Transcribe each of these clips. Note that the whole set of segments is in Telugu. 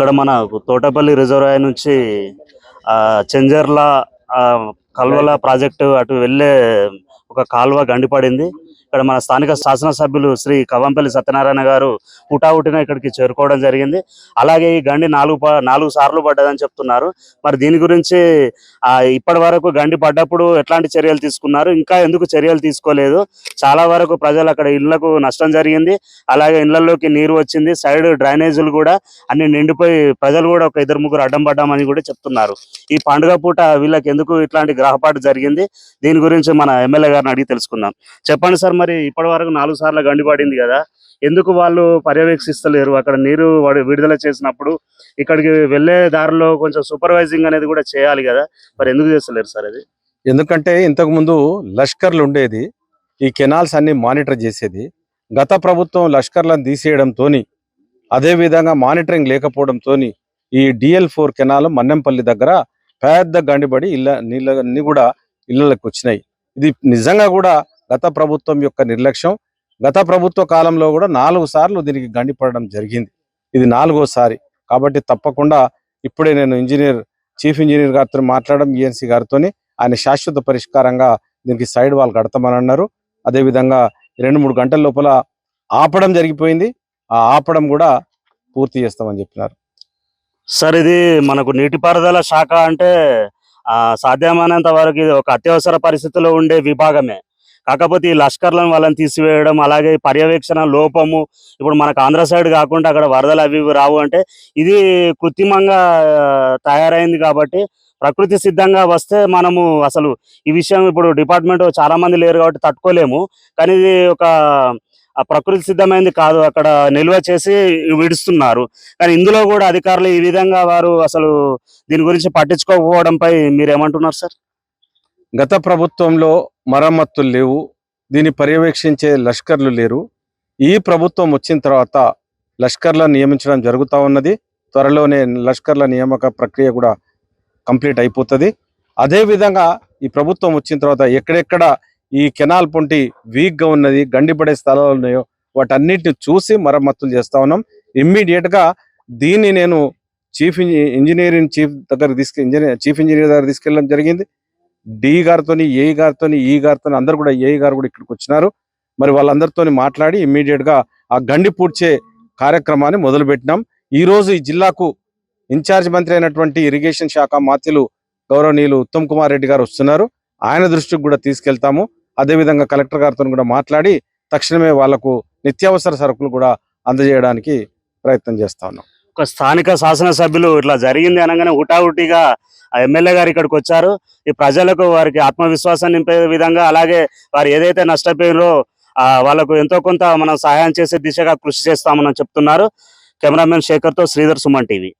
ఇక్కడ మన తోటపల్లి రిజర్వాయర్ నుంచి ఆ చెంజర్ల ఆ, కల్వల ప్రాజెక్టు అటు వెళ్ళే ఒక కాలువ గండిపడింది. ఇక్కడ మన స్థానిక శాసనసభ్యులు శ్రీ కవంపల్లి సత్యనారాయణ గారు హుటాహుటిన ఇక్కడికి చేరుకోవడం జరిగింది. అలాగే ఈ గండి నాలుగు నాలుగు సార్లు పడ్డదని చెప్తున్నారు. మరి దీని గురించి ఇప్పటి వరకు గండి పడ్డప్పుడు ఎట్లాంటి చర్యలు తీసుకున్నారు? ఇంకా ఎందుకు చర్యలు తీసుకోలేదు? చాలా వరకు ప్రజలు అక్కడ ఇళ్ళకు నష్టం జరిగింది. అలాగే ఇళ్ళలోకి నీరు వచ్చింది. సైడ్ డ్రైనేజీలు కూడా అన్ని నిండిపోయి ప్రజలు కూడా ఒక ఇద్దరు ముగ్గురు అడ్డం పడ్డామని కూడా చెప్తున్నారు. ఈ పండుగ పూట వీళ్ళకి ఎందుకు ఇట్లాంటి గ్రహపాటు జరిగింది? దీని గురించి మన ఎమ్మెల్యే గారిని అడిగి తెలుసుకుందాం. చెప్పండి సార్ మరి ఇప్పటి వరకు నాలుగు సార్లు గండిపడింది కదా. ఎందుకు వాళ్ళు పర్యవేక్షిస్తలేరు? అక్కడ నీరు వాడు విడుదల చేసినప్పుడు ఇక్కడికి వెళ్ళే దారిలో కొంచెం సూపర్వైజింగ్ అనేది కూడా చేయాలి కదా. మరి ఎందుకు చేస్తలేరు సార్ అది? ఎందుకంటే ఇంతకు ముందు లష్కర్లు ఉండేది. ఈ కెనాల్స్ అన్ని మానిటర్ చేసేది. గత ప్రభుత్వం లష్కర్లను తీసేయడంతో అదే విధంగా మానిటరింగ్ లేకపోవడంతో ఈ డిఎల్ ఫోర్ కెనాల్ మన్నెంపల్లి దగ్గర పెద్ద గండిబడి ఇళ్ళ నీళ్ళన్నీ కూడా ఇళ్ళకి వచ్చినాయి. ఇది నిజంగా కూడా గత ప్రభుత్వం యొక్క నిర్లక్ష్యం గత ప్రభుత్వ కాలంలో కూడా నాలుగు సార్లు దీనికి గండిపడడం జరిగింది. ఇది నాలుగోసారి. కాబట్టి తప్పకుండా ఇప్పుడే నేను ఇంజనీర్ చీఫ్ ఇంజనీర్ గారితో మాట్లాడడం ఈఎన్సీ గారితోని ఆయన శాశ్వత పరిష్కారంగా దీనికి సైడ్ వాల్ కడతామని అన్నారు అదేవిధంగా రెండు మూడు గంటల లోపల ఆపడం జరిగిపోయింది. ఆ ఆపడం కూడా పూర్తి చేస్తామని చెప్పినారు. సార్ ఇది మనకు నీటిపారుదల శాఖ అంటే సాధ్యమైనంత వరకు ఇది ఒక అత్యవసర పరిస్థితిలో ఉండే విభాగమే. కాకపోతే ఈ లష్కర్లను వాళ్ళని తీసివేయడం అలాగే పర్యవేక్షణ లోపము ఇప్పుడు మనకు ఆంధ్ర సైడ్ కాకుండా అక్కడ వరదలు అవి ఇవి రావు అంటే ఇది కృత్రిమంగా తయారైంది కాబట్టి ప్రకృతి సిద్ధంగా వస్తే మనము అసలు ఈ విషయం ఇప్పుడు డిపార్ట్మెంట్ చాలా మంది లేరు కాబట్టి తట్టుకోలేము. కానీ ఇది ఒక ఆ ప్రకృతి సిద్ధమైంది కాదు. అక్కడ నిల్వ చేసి విడుస్తున్నారు. కానీ ఇందులో కూడా అధికారులు ఈ విధంగా వారు అసలు దీని గురించి పట్టించుకోకపోవడంపై మీరు ఏమంటున్నారు సార్? గత ప్రభుత్వంలో మరమ్మతులు లేవు. దీన్ని పర్యవేక్షించే లష్కర్లు లేరు. ఈ ప్రభుత్వం వచ్చిన తర్వాత లష్కర్లను నియమించడం జరుగుతూ ఉన్నది. త్వరలోనే లష్కర్ల నియామక ప్రక్రియ కూడా కంప్లీట్ అయిపోతుంది. అదేవిధంగా ఈ ప్రభుత్వం వచ్చిన తర్వాత ఎక్కడెక్కడ ఈ కెనాల్ పొంటి వీక్గా ఉన్నది గండిపడే స్థలాలు ఉన్నాయో వాటన్నిటిని చూసి మరమ్మతులు చేస్తా ఉన్నాం. ఇమ్మీడియట్గా దీన్ని నేను చీఫ్ ఇంజనీరింగ్ చీఫ్ దగ్గర తీసుకు ఇంజనీర్ చీఫ్ ఇంజనీర్ దగ్గర తీసుకెళ్ళడం జరిగింది. డి గారితోని ఏ గారితోని ఈ గారితోని అందరు కూడా ఏ గారు కూడా ఇక్కడికి వచ్చినారు. మరి వాళ్ళందరితోని మాట్లాడి ఇమ్మీడియట్గా ఆ గండి పూడ్చే కార్యక్రమాన్ని మొదలుపెట్టినాం. ఈరోజు ఈ రోజు ఈ జిల్లాకు ఇన్ఛార్జ్ మంత్రి అయినటువంటి ఇరిగేషన్ శాఖ మాత్యులు గౌరవనీయులు ఉత్తమ్ కుమార్ రెడ్డి గారు వస్తున్నారు. ఆయన దృష్టికి కూడా తీసుకెళ్తాము. అదేవిధంగా కలెక్టర్ గారితో కూడా మాట్లాడి తక్షణమే వాళ్ళకు నిత్యావసర సరుకులు కూడా అందజేయడానికి ప్రయత్నం చేస్తా ఉన్నాం. ఒక స్థానిక శాసనసభ్యులు ఇట్లా జరిగింది అనగానే హుటాహుటిగా ఆ ఎమ్మెల్యే గారు ఇక్కడికి వచ్చారు. ఈ ప్రజలకు వారికి ఆత్మవిశ్వాసం నింపే విధంగా అలాగే వారు ఏదైతే నష్టపోయారో వాళ్ళకు ఎంతో కొంత మనం సహాయం చేసే దిశగా కృషి చేస్తామని చెప్తున్నారు. కెమెరామెన్ శేఖర్తో శ్రీధర్ సుమన్ టీవీ.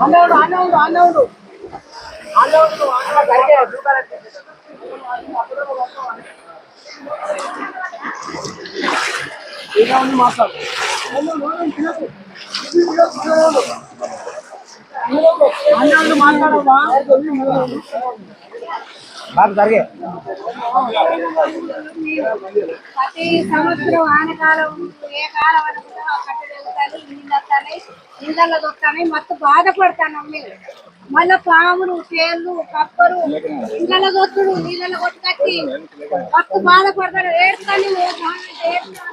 మాట్లాడు బాగా జరిగే ప్రతి సంవత్సరం ఆనకాలం ఏ కాలం అనుకుంటామో కట్టెలుగుతాయి నీళ్ళు వస్తాయి నీళ్ళలో మొత్తం బాధపడతాను మీరు మళ్ళా పాములు తేళ్ళు కప్పరు నీళ్ళలో కొట్టుడు నీళ్ళలో కొట్టుకట్టి మొత్తం బాధపడతాడు ఏడుతాను ఏడుతాను